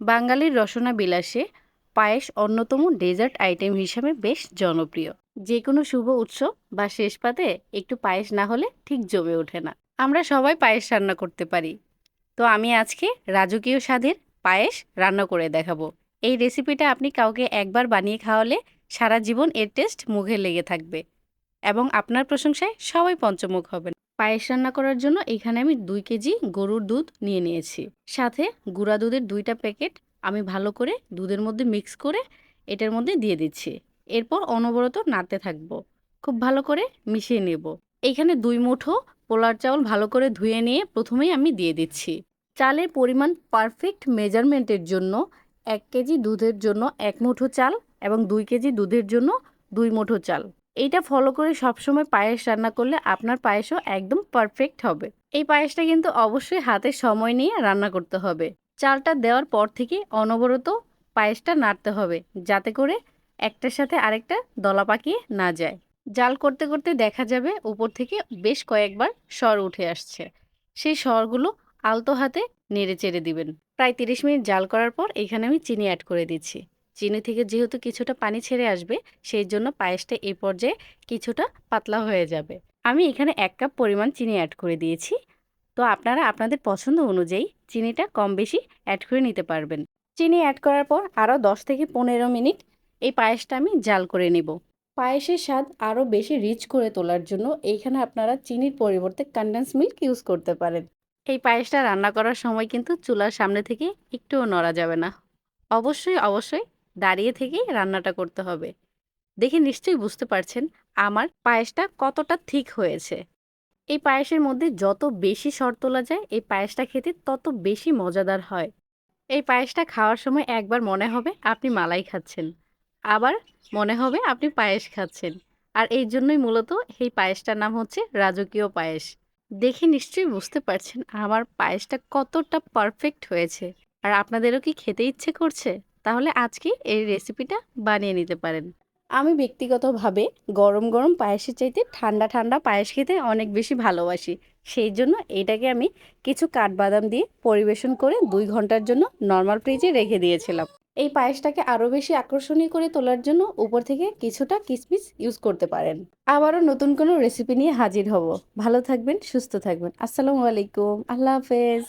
বাঙালির রসনা বিলাসে পায়েস অন্যতম dessert item হিসাবে বেশ জনপ্রিয়। যে কোনো শুভ উৎসব বা শেষ পাতে একটু পায়েস না হলে ঠিক জমে ওঠে না। আমরা সবাই পায়েস রান্না করতে পারি। তো আমি আজকে রাজকীয় স্বাদের পায়েস রান্না করে দেখাবো। এই রেসিপিটা আপনি কাউকে একবার বানিয়ে খাওয়ালে সারা জীবন এর টেস্ট মুখে লেগে থাকবে এবং আপনার প্রশংসায় সবাই পঞ্চমুখ হবেন। পায়েস রান্না করার জন্য এখানে আমি দুই কেজি গরুর দুধ নিয়ে নিয়েছি। সাথে গুঁড়া দুধের দুইটা প্যাকেট আমি ভালো করে দুধের মধ্যে মিক্স করে এটার মধ্যে দিয়ে দিচ্ছি। এরপর অনবরত নাড়তে থাকব। খুব ভালো করে মিশিয়ে নেব। এইখানে দুই মুঠো পোলার চাউল ভালো করে ধুয়ে নিয়ে প্রথমেই আমি দিয়ে দিচ্ছি। চালের পরিমাণ পারফেক্ট মেজারমেন্টের জন্য এক কেজি দুধের জন্য এক মুঠো চাল এবং দুই কেজি দুধের জন্য দুই মুঠো চাল। এইটা ফলো করে সবসময় পায়েস রান্না করলে আপনার পায়েসও একদম পারফেক্ট হবে। এই পায়েসটা কিন্তু অবশ্যই হাতে সময় নিয়ে রান্না করতে হবে। চালটা দেওয়ার পর থেকে অনবরত পায়েসটা নাড়তে হবে, যাতে করে একটার সাথে আরেকটা দলা পাকিয়ে না যায়। জাল করতে করতে দেখা যাবে উপর থেকে বেশ কয়েকবার স্বর উঠে আসছে। সেই স্বরগুলো আলতো হাতে নেড়ে চেড়ে দিবেন। প্রায় তিরিশ মিনিট জাল করার পর এখানে আমি চিনি অ্যাড করে দিচ্ছি। চিনি থেকে যেহেতু কিছুটা পানি ছেড়ে আসবে, সেই জন্য পায়েসটা এই পর্যায়ে কিছুটা পাতলা হয়ে যাবে। আমি এখানে এক কাপ পরিমাণ চিনি অ্যাড করে দিয়েছি। তো আপনারা আপনাদের পছন্দ অনুযায়ী চিনিটা কম বেশি অ্যাড করে নিতে পারবেন। চিনি অ্যাড করার পর আরও দশ থেকে পনেরো মিনিট এই পায়েসটা আমি জাল করে নেব। পায়েসের স্বাদ আরও বেশি রিচ করে তোলার জন্য এইখানে আপনারা চিনির পরিবর্তে কন্ডেন্স মিল্ক ইউজ করতে পারেন। এই পায়েসটা রান্না করার সময় কিন্তু চুলার সামনে থেকে একটুও নড়া যাবে না। অবশ্যই অবশ্যই দাঁড়িয়ে থেকেই রান্নাটা করতে হবে। দেখে নিশ্চয়ই বুঝতে পারছেন আমার পায়েসটা কতটা ঠিক হয়েছে। এই পায়েসের মধ্যে যত বেশি সর তোলা যায়, এই পায়েসটা খেতে তত বেশি মজাদার হয়। এই পায়েসটা খাওয়ার সময় একবার মনে হবে আপনি মালাই খাচ্ছেন। আবার মনে হবে আপনি পায়েস খাচ্ছেন। আর এই জন্যই মূলত এই পায়েসটার নাম হচ্ছে রাজকীয় পায়েস। দেখে নিশ্চয়ই বুঝতে পারছেন আমার পায়েসটা কতটা পারফেক্ট হয়েছে। আর আপনাদেরও কি খেতে ইচ্ছে করছে? তাহলে আজকে এই রেসিপিটা বানিয়ে নিতে পারেন। আমি ব্যক্তিগতভাবে গরম গরম পায়েসের চাইতে ঠান্ডা ঠান্ডা পায়েস খেতে অনেক বেশি ভালোবাসি। সেই জন্য এটাকে আমি কিছু কাঠবাদাম দিয়ে পরিবেশন করে দুই ঘণ্টার জন্য নর্মাল ফ্রিজে রেখে দিয়েছিলাম। এই পায়েসটাকে আরও বেশি আকর্ষণীয় করে তোলার জন্য উপর থেকে কিছুটা কিসমিস ইউজ করতে পারেন। আবারও নতুন কোনো রেসিপি নিয়ে হাজির হব। ভালো থাকবেন, সুস্থ থাকবেন। আসসালামু আলাইকুম। আল্লাহ হাফেজ।